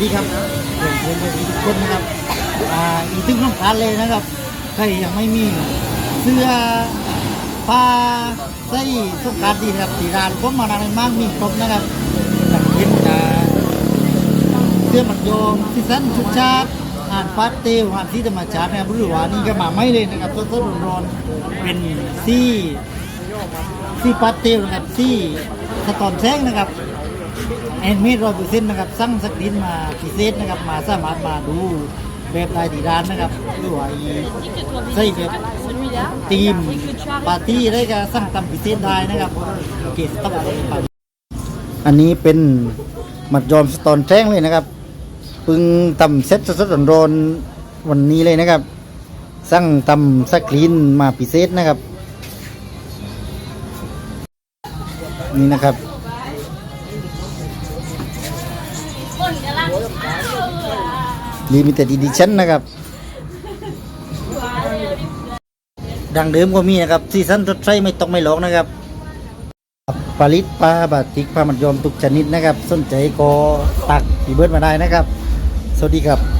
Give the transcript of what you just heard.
ดีครับเพื่อนเพื่อนทุกคนนะครับอ่าอีกถึงต้องการเลยนะครับ ใครยังไม่มีเสื้อผ้าใส่สงการดีนะครับที่ร้านผมมานานมากมีครบนะครับอย่างเช่นอ่าเสื้อมัดโยมที่สั้นชุดชาติอ่านปาเตลอ่านที่ธรรมชาตินะครับหรือว่านี่ก็มาไม่เลยนะครับสดๆร้อนๆเป็นซี่ซี่ปาเตลนะครับซี่สะตอนแซงนะครับ แอนเมดร้อยเปอร์เซ็นต์นะครับสั่งสกรีนมาพิเศษนะครับ มาสามารถมาดูแบบลายที่ร้านนะครับหรือว่าอีใส่แบบทีมปาร์ตี้ได้ก็สั่งทำพิเศษได้นะครับโอเคสต๊อปอันนี้เป็นหมัดยอมสตอนแจ้งเลยนะครับปึงตำเซ็ตสดๆร้อนๆวันนี้เลยนะครับสั่งตำสกรีนมาพิเศษนะครับ นี่นะครับ ลิมิเต็ดอีดิชั่นนะครับ ดังเดิมก็มีนะครับซีซั่นรถไฟไม่ต้องไม่หลอกนะครับปลิตปลาบาติกปลามัดยอมทุกชนิดนะครับ สนใจก็ตักปีเบิร์ดมาได้นะครับ สวัสดีครับ